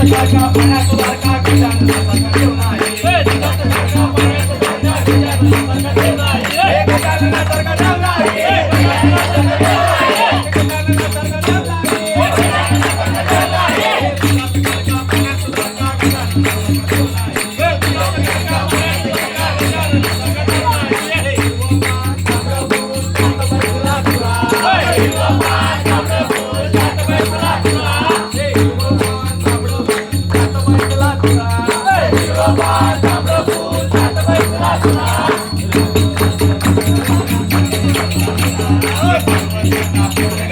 Ela tá aquela parada, Thank you.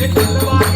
えっ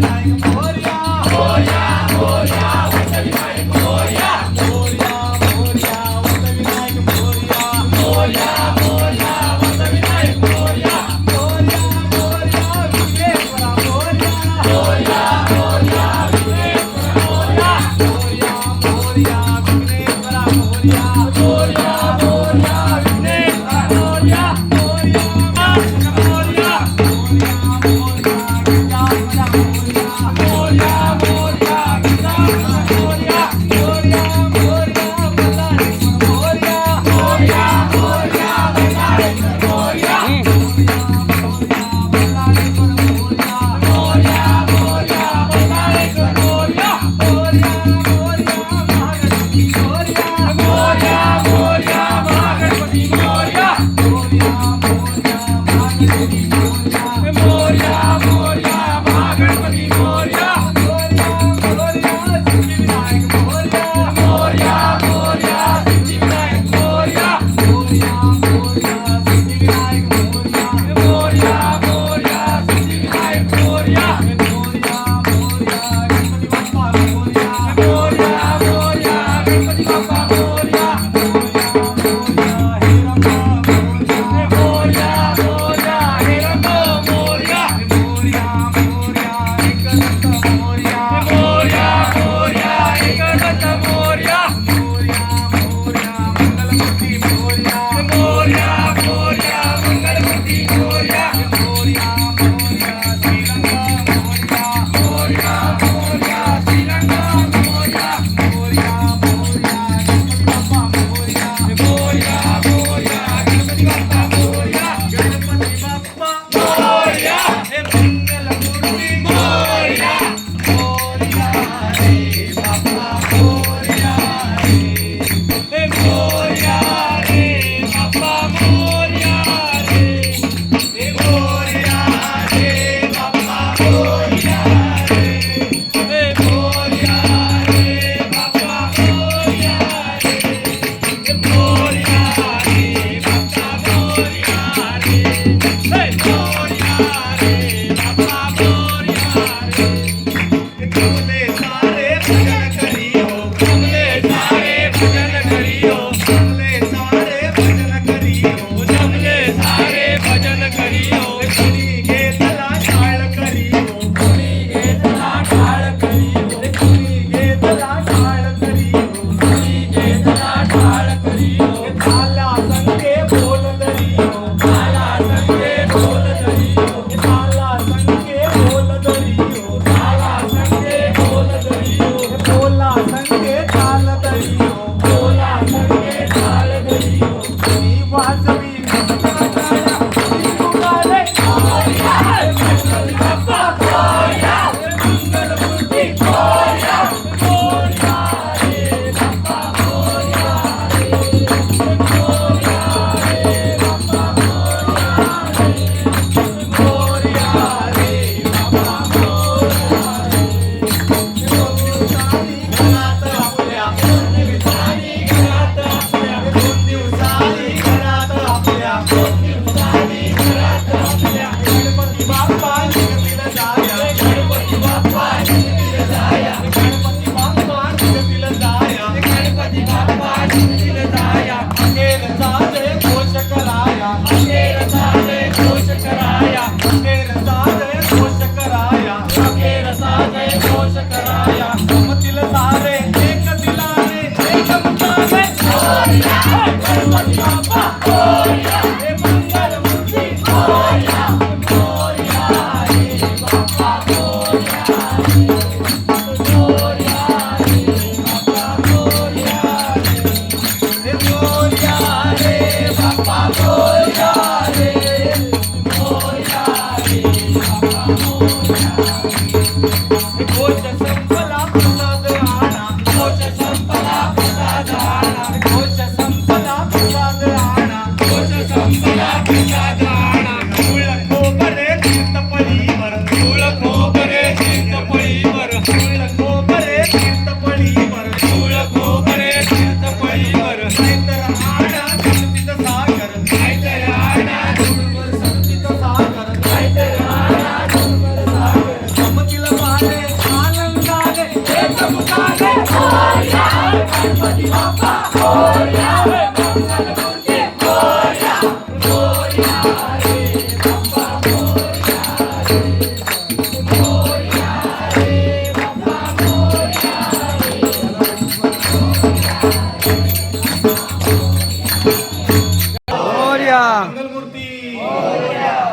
Thank. Depois dessa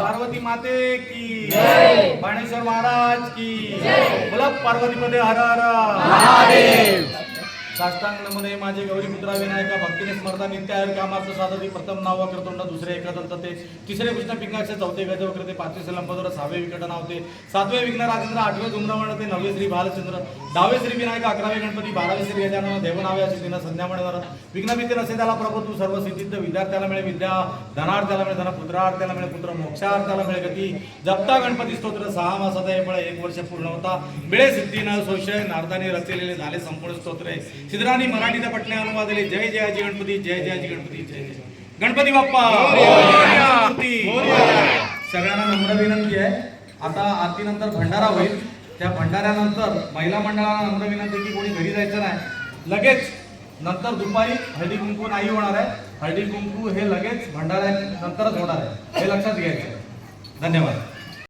Parvati माते की। बाणेश्वर महाराज की। बोला पार्वती मध्ये हर हर। साष्टांग नमने माझे गौरी पुत्रा विनायका भक्तीने स्मरता नित्य कामाचं कामार्थ साधती प्रथम नाव वक्रतोंड दुसरे एकदंत ते तिसरे कृष्ण पिंगाचे चौथे गजवक्रते पाचवे सलंपदर सहावे विकट नावते सातवे विघ्न राजेंद्र आठवे धुम्रवण ते नववे श्री बालचंद्र दहावे श्री विनायक अकरावे गणपती बारावे श्री गजानन देवनावे असे तिनं संध्या म्हणणार. विघ्नभित्ती असे त्याला प्रभू तू सर्व सिद्धिद्ध विद्यार्थ्याला मिळे विद्या धनार्थ्याला मिळे धन पुत्रार्थ्याला मिळे पुत्र मोक्षार्थ्याला मिळे गती. जपता गणपती स्तोत्र सहा मासाचा हे फळ एक वर्ष पूर्ण होता. मिळे सिद्धीनं सोशय नारदाने रचलेले झाले संपूर्ण स्तोत्रे. सिद्धरानी मराठीत पटणे अनुवादले. जय जय अजी गणपती जय जय अजी गणपती जय जय गणपती. बाप्पा. सगळ्यांना नम्र विनंती आहे. आता आरतीनंतर भंडारा होईल. त्या भंडाऱ्यानंतर महिला मंडळाला नम्र विनंती की कोणी घरी जायचं नाही. लगेच नंतर दुपारी हळदी कुंकू नाही होणार आहे. हळदी कुंकू हे लगेच भंडाऱ्या नंतरच होणार आहे. हे लक्षात घ्यायचं आहे. धन्यवाद.